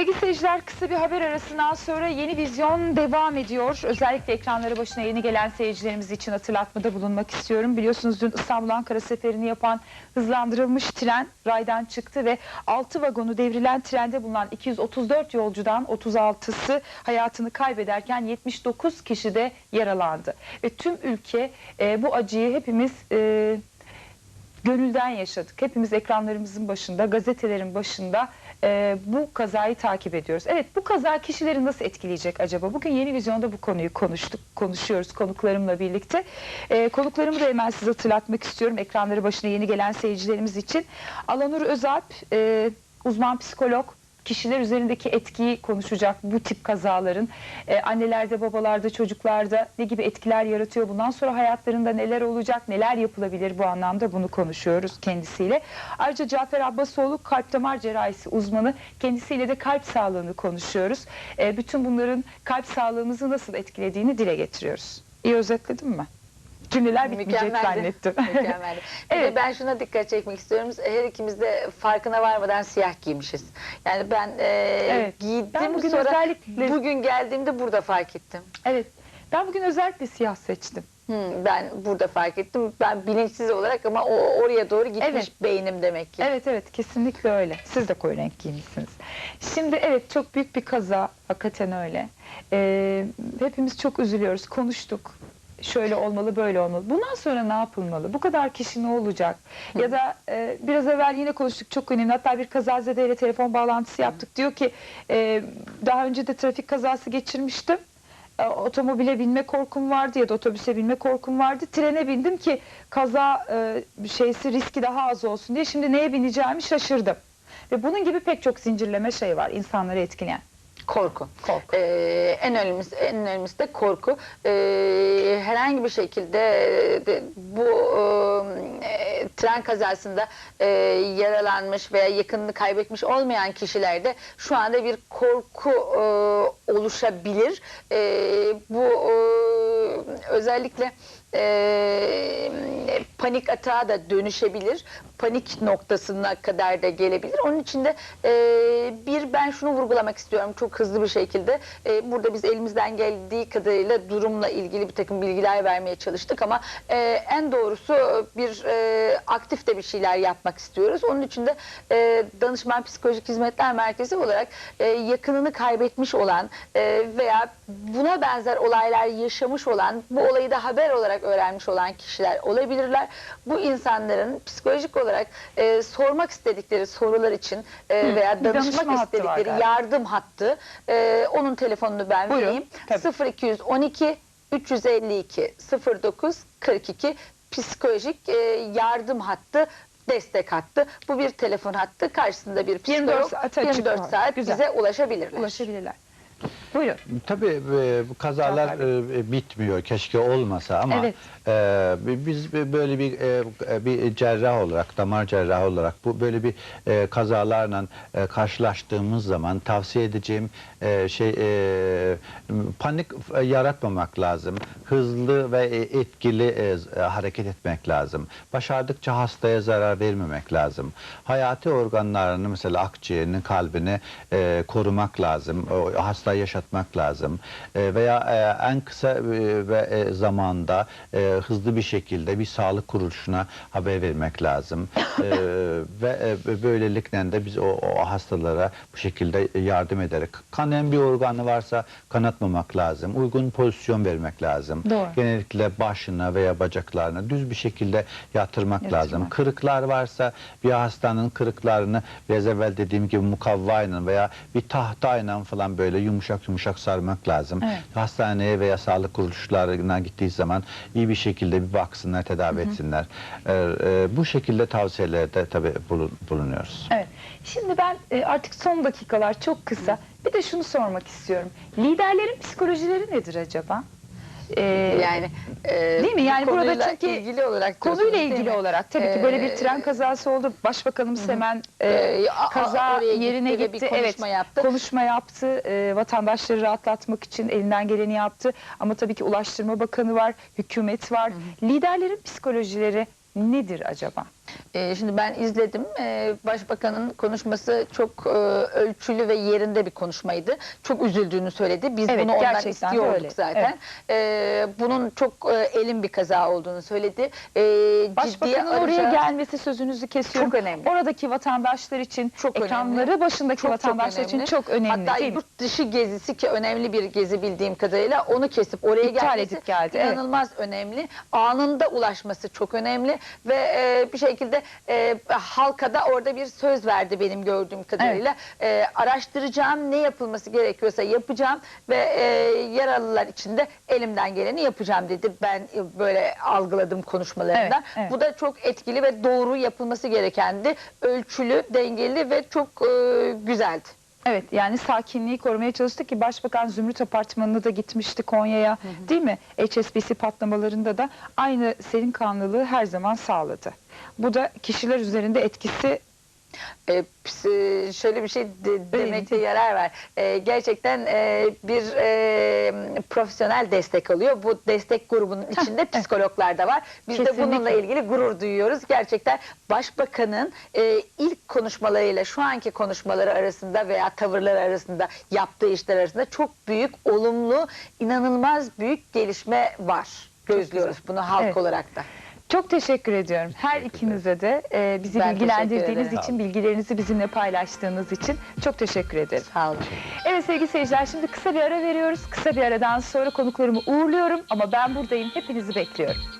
Sevgili seyirciler kısa bir haber arasından sonra yeni vizyon devam ediyor. Özellikle ekranları başına yeni gelen seyircilerimiz için hatırlatmada bulunmak istiyorum. Biliyorsunuz dün İstanbul-Ankara seferini yapan hızlandırılmış tren raydan çıktı ve 6 vagonu devrilen trende bulunan 234 yolcudan 36'sı hayatını kaybederken 79 kişi de yaralandı. Ve tüm ülke e, bu acıyı hepimiz e, gönülden yaşadık. Hepimiz ekranlarımızın başında, gazetelerin başında e, bu kazayı takip ediyoruz. Evet bu kaza kişileri nasıl etkileyecek acaba? Bugün Yeni Vizyon'da bu konuyu konuştuk, konuşuyoruz konuklarımla birlikte. E, konuklarımı da hemen size hatırlatmak istiyorum. Ekranları başına yeni gelen seyircilerimiz için. Alanur Özalp, e, uzman psikolog, kişiler üzerindeki etkiyi konuşacak bu tip kazaların. Ee, annelerde, babalarda, çocuklarda ne gibi etkiler yaratıyor? Bundan sonra hayatlarında neler olacak, neler yapılabilir bu anlamda bunu konuşuyoruz kendisiyle. Ayrıca Cafer Abbasoğlu kalp damar cerrahisi uzmanı. Kendisiyle de kalp sağlığını konuşuyoruz. Ee, bütün bunların kalp sağlığımızı nasıl etkilediğini dile getiriyoruz. İyi özetledim mi? Cümleler bitmeyecek Mükemmeldi. zannettim. Mükemmeldi. Evet. ben şuna dikkat çekmek istiyorum. Her ikimiz de farkına varmadan siyah giymişiz. Yani ben e, Evet. giydim Ben bugün sonra özellikle- bugün geldiğimde burada fark ettim. evet. Ben bugün özellikle siyah seçtim. Hmm, ben burada fark ettim. Ben bilinçsiz olarak ama o oraya doğru gitmiş Evet. beynim demek ki. Evet evet kesinlikle öyle. Siz de koyu renk giymişsiniz. Şimdi evet çok büyük bir kaza. Hakikaten öyle. Ee, hepimiz çok üzülüyoruz. Konuştuk. Şöyle olmalı böyle olmalı. Bundan sonra ne yapılmalı? Bu kadar kişi ne olacak? Ya da e, biraz evvel yine konuştuk çok önemli. Hatta bir kazazedeyle telefon bağlantısı yaptık. Diyor ki e, daha önce de trafik kazası geçirmiştim. E, Otomobile binme korkum vardı ya da otobüse binme korkum vardı. Trene bindim ki kaza e, şeysi riski daha az olsun diye. Şimdi neye bineceğimi şaşırdım. Ve bunun gibi pek çok zincirleme şey var insanları etkileyen. Korku. Korku. Ee, en önemlisi en önemlisi de korku. Ee, herhangi bir şekilde de, bu e, tren kazasında e, yaralanmış veya yakınını kaybetmiş olmayan kişilerde şu anda bir korku e, oluşabilir. E, bu e, özellikle e, panik atağa da dönüşebilir. Panik noktasına kadar da gelebilir. Onun için de e, bir ben şunu vurgulamak istiyorum çok hızlı bir şekilde. E, burada biz elimizden geldiği kadarıyla durumla ilgili bir takım bilgiler vermeye çalıştık ama e, en doğrusu bir e, aktif de bir şeyler yapmak istiyoruz. Onun için de e, Danışman Psikolojik Hizmetler Merkezi olarak e, yakınını kaybetmiş olan e, veya buna benzer olaylar yaşamış olan, bu olayı da haber olarak öğrenmiş olan kişiler olabilirler. Bu insanların psikolojik olarak e, sormak istedikleri sorular için e, veya danışma danışmak hattı var istedikleri galiba. yardım hattı, e, onun telefonunu ben Buyurun, vereyim. tabii. 0212 352 09 42 psikolojik e, yardım hattı destek hattı. Bu bir telefon hattı. Karşısında bir 24 psikolog saat açık 24 var. saat Güzel. bize ulaşabilirler. Ulaşabilirler. Buyurun. Tabii e, bu kazalar Cafer e, bitmiyor. Keşke olmasa ama Evet. e, biz böyle bir e, bir cerrah olarak, damar cerrahı olarak bu böyle bir e, kazalarla e, karşılaştığımız zaman tavsiye edeceğim e, şey e, panik e, yaratmamak lazım. Hızlı ve e, etkili e, z- e, hareket etmek lazım. Başardıkça hastaya zarar vermemek lazım. Hayati organlarını mesela akciğerini, kalbini e, korumak lazım. O, hastayı yaşatmak lazım. E, veya e, en kısa e, ve e, zamanda e, hızlı bir şekilde bir sağlık kuruluşuna haber vermek lazım. E, ve e, böylelikle de biz o, o hastalara bu şekilde yardım ederek kanayan bir organı varsa kanatmamak lazım. Uygun pozisyon vermek lazım. Doğru. Genellikle başına veya bacaklarına düz bir şekilde yatırmak Yatırmak. lazım. Kırıklar varsa bir hastanın kırıklarını biraz evvel dediğim gibi mukavvayla veya bir tahtayla falan böyle yumuşak yumuşak sarmak lazım. Evet. Hastaneye veya sağlık kuruluşlarına gittiği zaman iyi bir şekilde bir baksınlar, tedavi etsinler. Ee, e, bu şekilde tavsiyelerde tabii bulun- bulunuyoruz. Evet. Şimdi ben e, artık son dakikalar çok kısa. Bir de şunu sormak istiyorum. Liderlerin psikolojileri nedir acaba? Ee, Yani e, Değil mi? Yani bu burada çünkü ilgili olarak konuyla ilgili olarak tabii ki böyle bir Ee, tren kazası oldu. Başbakanımız hemen e, Ee, a- a- kaza gitti yerine ve gitti. bir konuşma evet, yaptı. Konuşma yaptı. E, vatandaşları rahatlatmak için elinden geleni yaptı. Ama tabii ki Ulaştırma Bakanı var, hükümet var. Liderlerin psikolojileri nedir acaba? Ee, şimdi ben izledim. Ee, Başbakanın konuşması çok e, ölçülü ve yerinde bir konuşmaydı. Çok üzüldüğünü söyledi. Biz Evet, bunu ondan gerçekten istiyorduk öyle. zaten. Ee, bunun çok e, elin bir kaza olduğunu söyledi. Ee, ciddiye Başbakanın oraya alacağı- gelmesi sözünüzü kesiyorum. Çok önemli. Oradaki vatandaşlar için, Çok ekranları önemli. başındaki Çok çok vatandaşlar için önemli. çok önemli Hatta değil mi? yurt dışı gezisi ki önemli bir gezi bildiğim kadarıyla onu kesip oraya İptal gelmesi edip geldi, evet. inanılmaz önemli. Anında ulaşması çok önemli ve e, bir şekilde e, halka da orada bir söz verdi benim gördüğüm kadarıyla. E, araştıracağım ne yapılması gerekiyorsa yapacağım ve e, yaralılar için de elimden geleni yapacağım dedi. Ben e, böyle algıladım konuşmalarında. Evet, evet. Bu da çok etkili ve doğru yapılması gerekendi. Ölçülü, dengeli ve çok e, güzeldi. Evet yani sakinliği korumaya çalıştı ki Başbakan Zümrüt Apartmanı'na da gitmişti Konya'ya değil mi? HSBC patlamalarında da aynı serin kanlılığı her zaman sağladı. Bu da kişiler üzerinde etkisi E, ps- şöyle bir şey de- demekte yarar var. E, gerçekten e, bir e, profesyonel destek alıyor. Bu destek grubunun içinde psikologlar da var. Biz de Kesinlikle. bununla ilgili gurur duyuyoruz. Gerçekten başbakanın e, ilk konuşmalarıyla şu anki konuşmaları arasında veya tavırları arasında yaptığı işler arasında çok büyük olumlu, inanılmaz büyük gelişme var. Gözlüyoruz bunu halk Evet. olarak da. Çok teşekkür ediyorum. Her Teşekkürler. ikinize de e, bizi Ben teşekkür bilgilendirdiğiniz için, bilgilerinizi bizimle paylaştığınız için çok teşekkür ederim. Sağ olun. Evet sevgili seyirciler şimdi kısa bir ara veriyoruz. Kısa bir aradan sonra konuklarımı uğurluyorum ama ben buradayım. Hepinizi bekliyorum.